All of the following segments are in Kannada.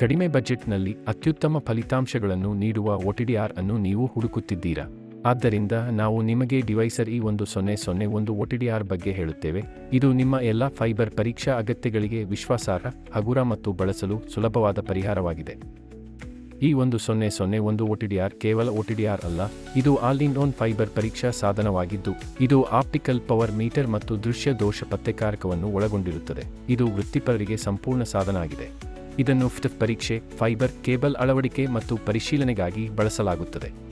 ಕಡಿಮೆ ಬಜೆಟ್ನಲ್ಲಿ ಅತ್ಯುತ್ತಮ ಫಲಿತಾಂಶಗಳನ್ನು ನೀಡುವ ಒಟಿಡಿಆರ್ ಅನ್ನು ನೀವು ಹುಡುಕುತ್ತಿದ್ದೀರಾ? ಆದ್ದರಿಂದ ನಾವು ನಿಮಗೆ ಡಿವೈಸರ್ ಈ ಒಂದು ಸೊನ್ನೆ ಸೊನ್ನೆ ಒಂದು ಒಟಿಡಿಆರ್ ಬಗ್ಗೆ ಹೇಳುತ್ತೇವೆ. ಇದು ನಿಮ್ಮ ಎಲ್ಲ ಫೈಬರ್ ಪರೀಕ್ಷಾ ಅಗತ್ಯಗಳಿಗೆ ವಿಶ್ವಾಸಾರ್ಹ, ಹಗುರ ಮತ್ತು ಬಳಸಲು ಸುಲಭವಾದ ಪರಿಹಾರವಾಗಿದೆ. ಈ ಒಂದು ಸೊನ್ನೆ ಸೊನ್ನೆ ಒಂದು ಒಟಿಡಿಆರ್ ಕೇವಲ ಒಟಿಡಿಆರ್ ಅಲ್ಲ, ಇದು ಆಲ್ ಇನ್ ಓನ್ ಫೈಬರ್ ಪರೀಕ್ಷಾ ಸಾಧನವಾಗಿದ್ದು, ಇದು ಆಪ್ಟಿಕಲ್ ಪವರ್ ಮೀಟರ್ ಮತ್ತು ದೃಶ್ಯ ದೋಷ ಪತ್ತೆಕಾರಕವನ್ನು ಒಳಗೊಂಡಿರುತ್ತದೆ. ಇದು ವೃತ್ತಿಪರರಿಗೆ ಸಂಪೂರ್ಣ ಸಾಧನ ಆಗಿದೆ. ಇದನ್ನು ಪರೀಕ್ಷೆ ಫೈಬರ್ ಕೇಬಲ್ ಅಳವಡಿಕೆ ಮತ್ತು ಪರಿಶೀಲನೆಗಾಗಿ ಬಳಸಲಾಗುತ್ತದೆ.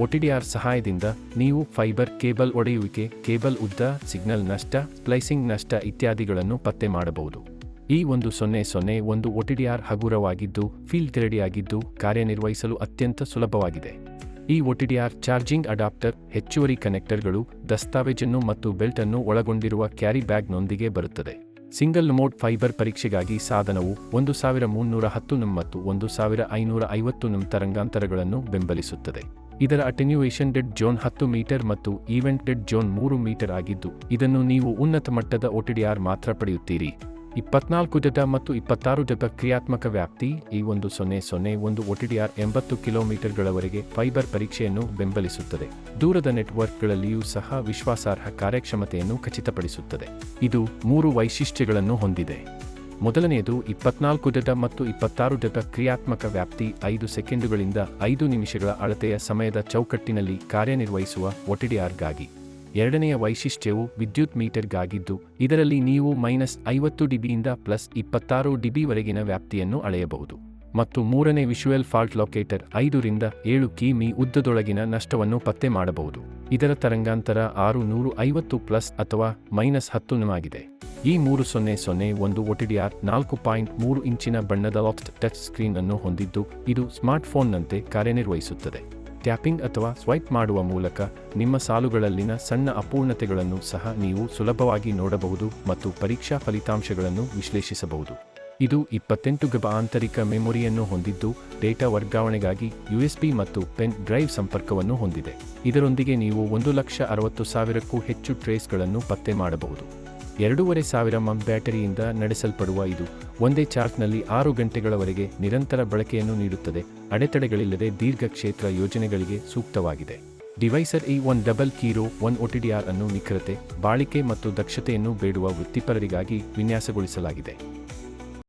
ಒಟಿಡಿಆರ್ ಸಹಾಯದಿಂದ ನೀವು ಫೈಬರ್ ಕೇಬಲ್ ಒಡೆಯುವಿಕೆ ಕೇಬಲ್ ಉದ್ದ ಸಿಗ್ನಲ್ ನಷ್ಟ ಸ್ಪ್ಲೈಸಿಂಗ್ ನಷ್ಟ ಇತ್ಯಾದಿಗಳನ್ನು ಪತ್ತೆ ಮಾಡಬಹುದು. ಈ ಒಂದು ಸೊನ್ನೆ ಸೊನ್ನೆ ಒಂದು ಒಟಿಡಿಆರ್ ಹಗುರವಾಗಿದ್ದು ಫೀಲ್ಡ್ ಆಗಿದ್ದು ಕಾರ್ಯನಿರ್ವಹಿಸಲು ಅತ್ಯಂತ ಸುಲಭವಾಗಿದೆ. ಈ ಒಟಿಡಿಆರ್ ಚಾರ್ಜಿಂಗ್ ಅಡಾಪ್ಟರ್, ಹೆಚ್ಚುವರಿ ಕನೆಕ್ಟರ್ಗಳು, ದಸ್ತಾವೇಜನ್ನು ಮತ್ತು ಬೆಲ್ಟ್ ಅನ್ನು ಒಳಗೊಂಡಿರುವ ಕ್ಯಾರಿ ಬ್ಯಾಗ್ನೊಂದಿಗೆ ಬರುತ್ತದೆ. ಸಿಂಗಲ್ ಮೋಡ್ ಫೈಬರ್ ಪರೀಕ್ಷೆಗಾಗಿ ಸಾಧನವು ಒಂದು ಸಾವಿರ ಮುನ್ನೂರ ಹತ್ತು ನಂ ಮತ್ತು ಒಂದು ಸಾವಿರ ಐನೂರ ಐವತ್ತು ನಂ ತರಂಗಾಂತರಗಳನ್ನು ಬೆಂಬಲಿಸುತ್ತದೆ. ಇದರ ಅಟೆನ್ಯುವೇಷನ್ ಡೆಡ್ ಜೋನ್ ಹತ್ತು ಮೀಟರ್ ಮತ್ತು ಈವೆಂಟ್ ಡೆಡ್ ಜೋನ್ ಮೂರು ಮೀಟರ್ ಆಗಿದ್ದು, ಇದನ್ನು ನೀವು ಉನ್ನತ ಮಟ್ಟದ ಒಟಿಡಿಆರ್ ಮಾತ್ರ ಪಡೆಯುತ್ತೀರಿ. ಇಪ್ಪತ್ನಾಲ್ಕು ಜಟ ಮತ್ತು ಇಪ್ಪತ್ತಾರು ಜಟ ಕ್ರಿಯಾತ್ಮಕ ವ್ಯಾಪ್ತಿ, ಈ ಒಂದು ಸೊನ್ನೆ ಸೊನ್ನೆ ಒಂದು ಒಟಿಡಿಆರ್ ಎಂಬತ್ತು ಕಿಲೋಮೀಟರ್ಗಳವರೆಗೆ ಫೈಬರ್ ಪರೀಕ್ಷೆಯನ್ನು ಬೆಂಬಲಿಸುತ್ತದೆ. ದೂರದ ನೆಟ್ವರ್ಕ್ಗಳಲ್ಲಿಯೂ ಸಹ ವಿಶ್ವಾಸಾರ್ಹ ಕಾರ್ಯಕ್ಷಮತೆಯನ್ನು ಖಚಿತಪಡಿಸುತ್ತದೆ. ಇದು ಮೂರು ವೈಶಿಷ್ಟ್ಯಗಳನ್ನು ಹೊಂದಿದೆ. ಮೊದಲನೆಯದು, ಇಪ್ಪತ್ನಾಲ್ಕು ಡಟ ಮತ್ತು ಇಪ್ಪತ್ತಾರು ಡಟ ಕ್ರಿಯಾತ್ಮಕ ವ್ಯಾಪ್ತಿ ಐದು ಸೆಕೆಂಡುಗಳಿಂದ ಐದು ನಿಮಿಷಗಳ ಅಳತೆಯ ಸಮಯದ ಚೌಕಟ್ಟಿನಲ್ಲಿ ಕಾರ್ಯನಿರ್ವಹಿಸುವ ಒಟಿಡಿಆರ್ಗಾಗಿ ಎರಡನೆಯ ವೈಶಿಷ್ಟ್ಯವು ವಿದ್ಯುತ್ ಮೀಟರ್ಗಾಗಿದ್ದು, ಇದರಲ್ಲಿ ನೀವು ಮೈನಸ್ ಐವತ್ತು ಡಿಬಿಯಿಂದ ಪ್ಲಸ್ ಇಪ್ಪತ್ತಾರು ಡಿಬಿವರೆಗಿನ ವ್ಯಾಪ್ತಿಯನ್ನು ಅಳೆಯಬಹುದು. ಮತ್ತು ಮೂರನೇ ವಿಶುವಲ್ ಫಾಲ್ಟ್ ಲೊಕೇಟರ್ ಐದರಿಂದ ಏಳು ಕಿಮಿ ಉದ್ದದೊಳಗಿನ ನಷ್ಟವನ್ನು ಪತ್ತೆ ಮಾಡಬಹುದು. ಇದರ ತರಂಗಾಂತರ ಆರು ನೂರು ಐವತ್ತು ಪ್ಲಸ್ ಅಥವಾ ಮೈನಸ್ ಹತ್ತು ಆಗಿದೆ ಈ ಮೂರು ಸೊನ್ನೆ ಸೊನ್ನೆ ಒಂದು ಒಟಿಡಿಆರ್ ನಾಲ್ಕು ಪಾಯಿಂಟ್ ಮೂರು ಇಂಚಿನ ಬಣ್ಣದ ಲಾಫ್ಟ್ ಟಚ್ ಸ್ಕ್ರೀನ್ ಅನ್ನು ಹೊಂದಿದ್ದು, ಇದು ಸ್ಮಾರ್ಟ್ಫೋನ್ನಂತೆ ಕಾರ್ಯನಿರ್ವಹಿಸುತ್ತದೆ. ಟ್ಯಾಪಿಂಗ್ ಅಥವಾ ಸ್ವೈಪ್ ಮಾಡುವ ಮೂಲಕ ನಿಮ್ಮ ಸಾಲುಗಳಲ್ಲಿನ ಸಣ್ಣ ಅಪೂರ್ಣತೆಗಳನ್ನು ಸಹ ನೀವು ಸುಲಭವಾಗಿ ನೋಡಬಹುದು ಮತ್ತು ಪರೀಕ್ಷಾ ಫಲಿತಾಂಶಗಳನ್ನು ವಿಶ್ಲೇಷಿಸಬಹುದು. ಇದು ಇಪ್ಪತ್ತೆಂಟು ಗಬ ಆಂತರಿಕ ಮೆಮೊರಿಯನ್ನು ಹೊಂದಿದ್ದು ಡೇಟಾ ವರ್ಗಾವಣೆಗಾಗಿ ಯುಎಸ್ಬಿ ಮತ್ತು ಪೆನ್ ಡ್ರೈವ್ ಸಂಪರ್ಕವನ್ನು ಹೊಂದಿದೆ. ಇದರೊಂದಿಗೆ ನೀವು ಒಂದು ಲಕ್ಷ ಅರವತ್ತು ಸಾವಿರಕ್ಕೂ ಹೆಚ್ಚು ಟ್ರೇಸ್ಗಳನ್ನು ಪತ್ತೆ ಮಾಡಬಹುದು. ಎರಡೂವರೆ ಸಾವಿರ ಮಂ ಬ್ಯಾಟರಿಯಿಂದ ನಡೆಸಲ್ಪಡುವ ಇದು ಒಂದೇ ಚಾರ್ಜ್ನಲ್ಲಿ ಆರು ಗಂಟೆಗಳವರೆಗೆ ನಿರಂತರ ಬಳಕೆಯನ್ನು ನೀಡುತ್ತದೆ. ಅಡೆತಡೆಗಳಿಲ್ಲದೆ ದೀರ್ಘ ಕ್ಷೇತ್ರ ಯೋಜನೆಗಳಿಗೆ ಸೂಕ್ತವಾಗಿದೆ. Deviser E one double zero one OTDR ಅನ್ನು ನಿಖರತೆ, ಬಾಳಿಕೆ ಮತ್ತು ದಕ್ಷತೆಯನ್ನು ಬೇಡುವ ವೃತ್ತಿಪರರಿಗಾಗಿ ವಿನ್ಯಾಸಗೊಳಿಸಲಾಗಿದೆ.